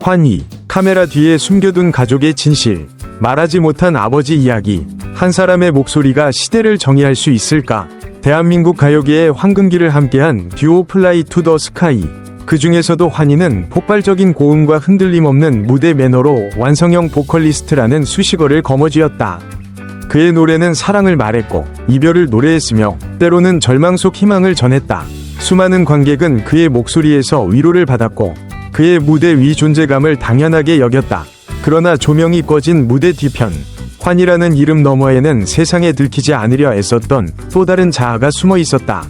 환희, 카메라 뒤에 숨겨둔 가족의 진실, 말하지 못한 아버지 이야기, 한 사람의 목소리가 시대를 정의할 수 있을까? 대한민국 가요계의 황금기를 함께한 듀오 플라이 투 더 스카이. 그 중에서도 환희는 폭발적인 고음과 흔들림 없는 무대 매너로 완성형 보컬리스트라는 수식어를 거머쥐었다. 그의 노래는 사랑을 말했고 이별을 노래했으며 때로는 절망 속 희망을 전했다. 수많은 관객은 그의 목소리에서 위로를 받았고 그의 무대 위 존재감을 당연하게 여겼다. 그러나 조명이 꺼진 무대 뒤편 환이라는 이름 너머에는 세상에 들키지 않으려 애썼던 또 다른 자아가 숨어 있었다.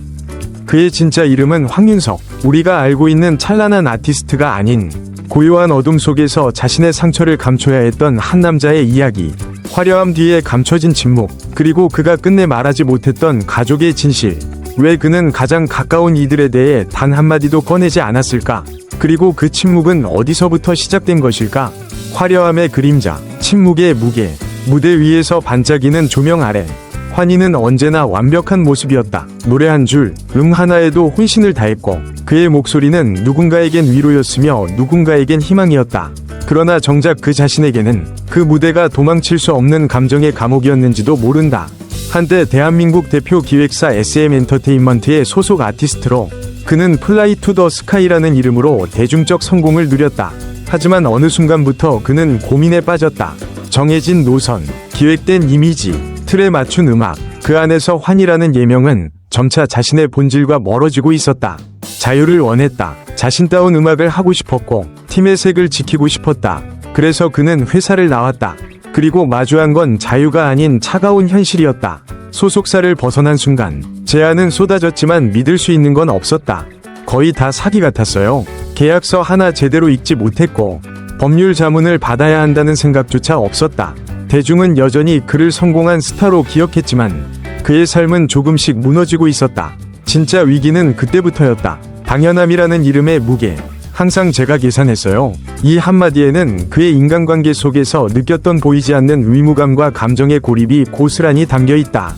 그의 진짜 이름은 황윤석. 우리가 알고 있는 찬란한 아티스트가 아닌 고요한 어둠 속에서 자신의 상처를 감춰야 했던 한 남자의 이야기. 화려함 뒤에 감춰진 침묵. 그리고 그가 끝내 말하지 못했던 가족의 진실. 왜 그는 가장 가까운 이들에 대해 단 한마디도 꺼내지 않았을까? 그리고 그 침묵은 어디서부터 시작된 것일까? 화려함의 그림자, 침묵의 무게, 무대 위에서 반짝이는 조명 아래. 환희는 언제나 완벽한 모습이었다. 노래 한 줄, 음 하나에도 혼신을 다했고, 그의 목소리는 누군가에겐 위로였으며 누군가에겐 희망이었다. 그러나 정작 그 자신에게는 그 무대가 도망칠 수 없는 감정의 감옥이었는지도 모른다. 한때 대한민국 대표 기획사 SM 엔터테인먼트의 소속 아티스트로 그는 플라이 투 더 스카이라는 이름으로 대중적 성공을 누렸다. 하지만 어느 순간부터 그는 고민에 빠졌다. 정해진 노선, 기획된 이미지, 틀에 맞춘 음악, 그 안에서 환이라는 예명은 점차 자신의 본질과 멀어지고 있었다. 자유를 원했다. 자신다운 음악을 하고 싶었고, 팀의 색을 지키고 싶었다. 그래서 그는 회사를 나왔다. 그리고 마주한 건 자유가 아닌 차가운 현실이었다. 소속사를 벗어난 순간, 제안은 쏟아졌지만 믿을 수 있는 건 없었다. 거의 다 사기 같았어요. 계약서 하나 제대로 읽지 못했고, 법률 자문을 받아야 한다는 생각조차 없었다. 대중은 여전히 그를 성공한 스타로 기억했지만, 그의 삶은 조금씩 무너지고 있었다. 진짜 위기는 그때부터였다. 당연함이라는 이름의 무게. 항상 제가 계산했어요. 이 한마디에는 그의 인간관계 속에서 느꼈던 보이지 않는 의무감과 감정의 고립이 고스란히 담겨 있다.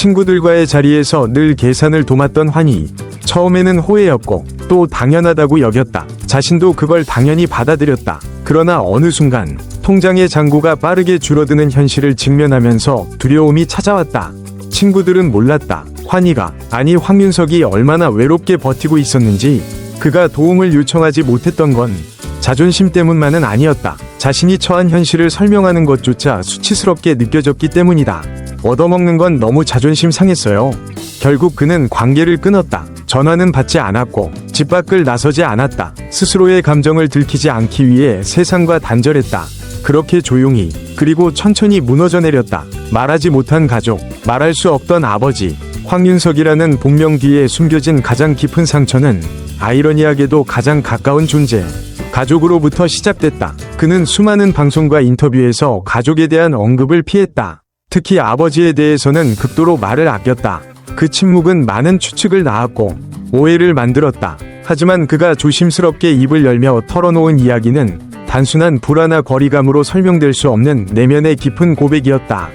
친구들과의 자리에서 늘 계산을 도맡던 환희. 처음에는 호혜였고 또 당연하다고 여겼다. 자신도 그걸 당연히 받아들였다. 그러나 어느 순간 통장의 잔고가 빠르게 줄어드는 현실을 직면하면서 두려움이 찾아왔다. 친구들은 몰랐다. 환희가 아니 황윤석이 얼마나 외롭게 버티고 있었는지 그가 도움을 요청하지 못했던 건 자존심 때문만은 아니었다. 자신이 처한 현실을 설명하는 것조차 수치스럽게 느껴졌기 때문이다. 얻어먹는 건 너무 자존심 상했어요. 결국 그는 관계를 끊었다. 전화는 받지 않았고 집 밖을 나서지 않았다. 스스로의 감정을 들키지 않기 위해 세상과 단절했다. 그렇게 조용히 그리고 천천히 무너져 내렸다. 말하지 못한 가족, 말할 수 없던 아버지, 황윤석이라는 본명 뒤에 숨겨진 가장 깊은 상처는 아이러니하게도 가장 가까운 존재, 가족으로부터 시작됐다. 그는 수많은 방송과 인터뷰에서 가족에 대한 언급을 피했다. 특히 아버지에 대해서는 극도로 말을 아꼈다. 그 침묵은 많은 추측을 낳았고 오해를 만들었다. 하지만 그가 조심스럽게 입을 열며 털어놓은 이야기는 단순한 불안과 거리감으로 설명될 수 없는 내면의 깊은 고백이었다.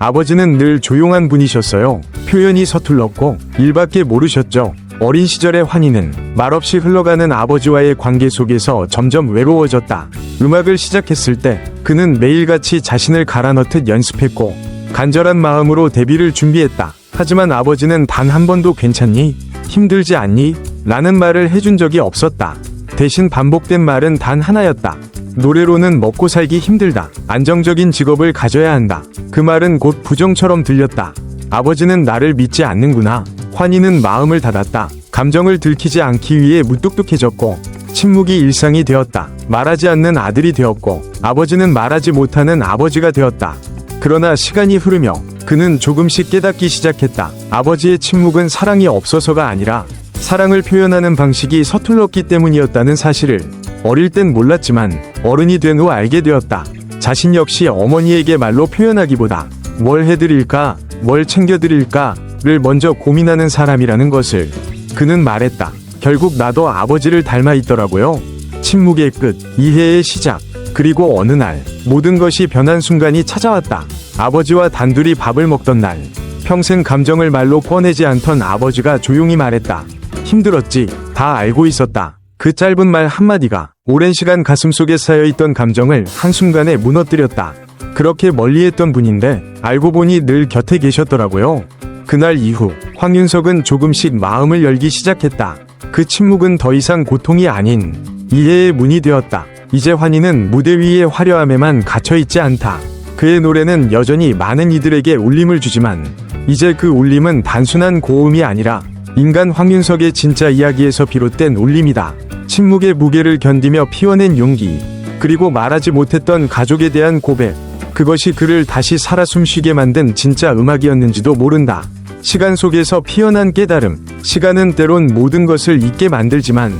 아버지는 늘 조용한 분이셨어요. 표현이 서툴렀고 일밖에 모르셨죠. 어린 시절의 환희는 말없이 흘러가는 아버지와의 관계 속에서 점점 외로워졌다. 음악을 시작했을 때 그는 매일같이 자신을 갈아넣듯 연습했고 간절한 마음으로 데뷔를 준비했다. 하지만 아버지는 단 한 번도 괜찮니? 힘들지 않니? 라는 말을 해준 적이 없었다. 대신 반복된 말은 단 하나였다. 노래로는 먹고 살기 힘들다. 안정적인 직업을 가져야 한다. 그 말은 곧 부정처럼 들렸다. 아버지는 나를 믿지 않는구나. 환희는 마음을 닫았다. 감정을 들키지 않기 위해 무뚝뚝해졌고, 침묵이 일상이 되었다. 말하지 않는 아들이 되었고, 아버지는 말하지 못하는 아버지가 되었다. 그러나 시간이 흐르며 그는 조금씩 깨닫기 시작했다. 아버지의 침묵은 사랑이 없어서가 아니라 사랑을 표현하는 방식이 서툴렀기 때문이었다는 사실을 어릴 땐 몰랐지만 어른이 된 후 알게 되었다. 자신 역시 어머니에게 말로 표현하기보다 뭘 해드릴까, 뭘 챙겨드릴까 를 먼저 고민하는 사람이라는 것을 그는 말했다. 결국 나도 아버지를 닮아 있더라고요. 침묵의 끝, 이해의 시작, 그리고 어느 날 모든 것이 변한 순간이 찾아왔다. 아버지와 단둘이 밥을 먹던 날, 평생 감정을 말로 꺼내지 않던 아버지가 조용히 말했다. 힘들었지. 다 알고 있었다. 그 짧은 말 한마디가 오랜 시간 가슴속에 쌓여있던 감정을 한순간에 무너뜨렸다. 그렇게 멀리했던 분인데 알고 보니 늘 곁에 계셨더라고요. 그날 이후 황윤석은 조금씩 마음을 열기 시작했다. 그 침묵은 더 이상 고통이 아닌 이해의 문이 되었다. 이제 환희는 무대 위의 화려함에만 갇혀있지 않다. 그의 노래는 여전히 많은 이들에게 울림을 주지만 이제 그 울림은 단순한 고음이 아니라 인간 황윤석의 진짜 이야기에서 비롯된 울림이다. 침묵의 무게를 견디며 피워낸 용기, 그리고 말하지 못했던 가족에 대한 고백, 그것이 그를 다시 살아 숨쉬게 만든 진짜 음악이었는지도 모른다. 시간 속에서 피어난 깨달음, 시간은 때론 모든 것을 잊게 만들지만,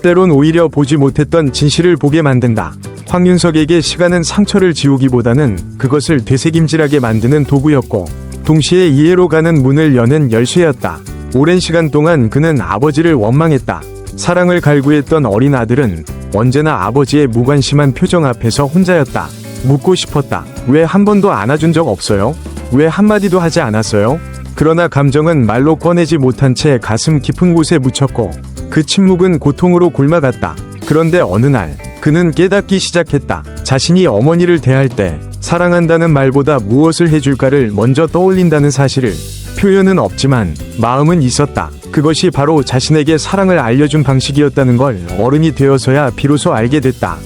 때론 오히려 보지 못했던 진실을 보게 만든다. 황윤석에게 시간은 상처를 지우기보다는 그것을 되새김질하게 만드는 도구였고, 동시에 이해로 가는 문을 여는 열쇠였다. 오랜 시간 동안 그는 아버지를 원망했다. 사랑을 갈구했던 어린 아들은 언제나 아버지의 무관심한 표정 앞에서 혼자였다. 묻고 싶었다. 왜 한 번도 안아준 적 없어요? 왜 한마디도 하지 않았어요? 그러나 감정은 말로 꺼내지 못한 채 가슴 깊은 곳에 묻혔고 그 침묵은 고통으로 곪아갔다. 그런데 어느 날 그는 깨닫기 시작했다. 자신이 어머니를 대할 때 사랑한다는 말보다 무엇을 해줄까를 먼저 떠올린다는 사실을 표현은 없지만 마음은 있었다. 그것이 바로 자신에게 사랑을 알려준 방식이었다는 걸 어른이 되어서야 비로소 알게 됐다.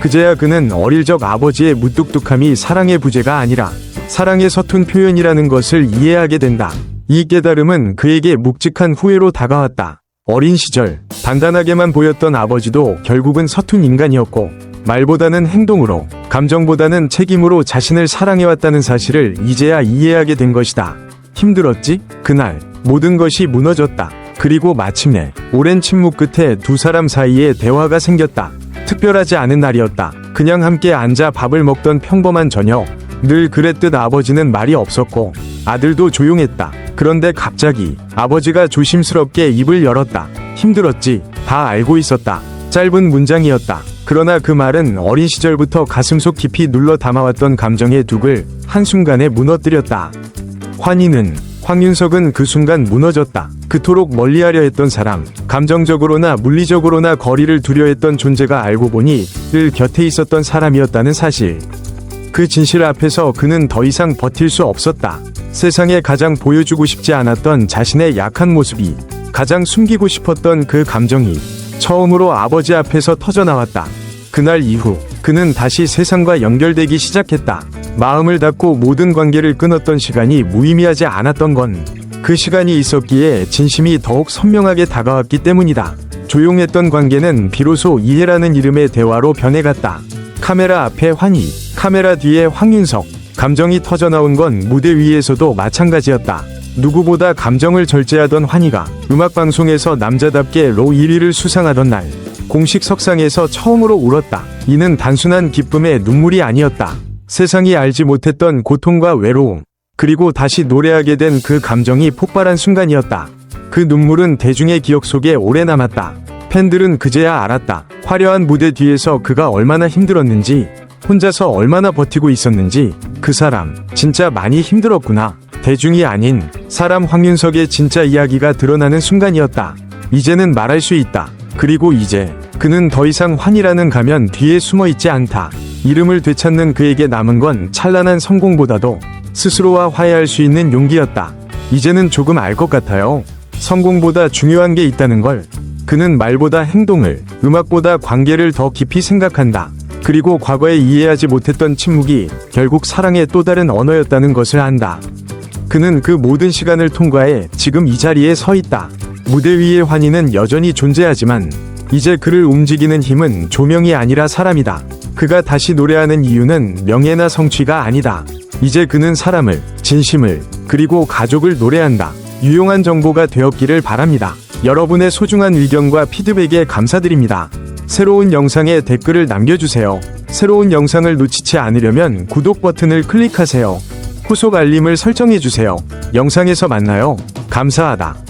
그제야 그는 어릴 적 아버지의 무뚝뚝함이 사랑의 부재가 아니라 사랑의 서툰 표현이라는 것을 이해하게 된다. 이 깨달음은 그에게 묵직한 후회로 다가왔다. 어린 시절 단단하게만 보였던 아버지도 결국은 서툰 인간이었고 말보다는 행동으로 감정보다는 책임으로 자신을 사랑해왔다는 사실을 이제야 이해하게 된 것이다. 힘들었지? 그날 모든 것이 무너졌다. 그리고 마침내 오랜 침묵 끝에 두 사람 사이에 대화가 생겼다. 특별하지 않은 날이었다. 그냥 함께 앉아 밥을 먹던 평범한 저녁. 늘 그랬듯 아버지는 말이 없었고 아들도 조용했다. 그런데 갑자기 아버지가 조심스럽게 입을 열었다. 힘들었지. 다 알고 있었다. 짧은 문장이었다. 그러나 그 말은 어린 시절부터 가슴속 깊이 눌러 담아왔던 감정의 둑을 한순간에 무너뜨렸다. 환희는 황윤석은 그 순간 무너졌다. 그토록 멀리하려 했던 사람, 감정적으로나 물리적으로나 거리를 두려 했던 존재가 알고 보니 늘 곁에 있었던 사람이었다는 사실. 그 진실 앞에서 그는 더 이상 버틸 수 없었다. 세상에 가장 보여주고 싶지 않았던 자신의 약한 모습이, 가장 숨기고 싶었던 그 감정이 처음으로 아버지 앞에서 터져나왔다. 그날 이후 그는 다시 세상과 연결되기 시작했다. 마음을 닫고 모든 관계를 끊었던 시간이 무의미하지 않았던 건 그 시간이 있었기에 진심이 더욱 선명하게 다가왔기 때문이다. 조용했던 관계는 비로소 이해라는 이름의 대화로 변해갔다. 카메라 앞에 환희, 카메라 뒤에 황윤석. 감정이 터져나온 건 무대 위에서도 마찬가지였다. 누구보다 감정을 절제하던 환희가 음악방송에서 남자답게 로 1위를 수상하던 날 공식 석상에서 처음으로 울었다. 이는 단순한 기쁨의 눈물이 아니었다. 세상이 알지 못했던 고통과 외로움, 그리고 다시 노래하게 된 그 감정이 폭발한 순간이었다. 그 눈물은 대중의 기억 속에 오래 남았다. 팬들은 그제야 알았다. 화려한 무대 뒤에서 그가 얼마나 힘들었는지, 혼자서 얼마나 버티고 있었는지, 그 사람, 진짜 많이 힘들었구나. 대중이 아닌 사람 황윤석의 진짜 이야기가 드러나는 순간이었다. 이제는 말할 수 있다. 그리고 이제 그는 더 이상 환이라는 가면 뒤에 숨어 있지 않다. 이름을 되찾는 그에게 남은 건 찬란한 성공보다도 스스로와 화해할 수 있는 용기였다. 이제는 조금 알 것 같아요. 성공보다 중요한 게 있다는 걸. 그는 말보다 행동을, 음악보다 관계를 더 깊이 생각한다. 그리고 과거에 이해하지 못했던 침묵이 결국 사랑의 또 다른 언어였다는 것을 안다. 그는 그 모든 시간을 통과해 지금 이 자리에 서 있다. 무대 위의 환희는 여전히 존재하지만 이제 그를 움직이는 힘은 조명이 아니라 사람이다. 그가 다시 노래하는 이유는 명예나 성취가 아니다. 이제 그는 사람을, 진심을, 그리고 가족을 노래한다. 유용한 정보가 되었기를 바랍니다. 여러분의 소중한 의견과 피드백에 감사드립니다. 새로운 영상에 댓글을 남겨주세요. 새로운 영상을 놓치지 않으려면 구독 버튼을 클릭하세요. 후속 알림을 설정해주세요. 영상에서 만나요. 감사하다.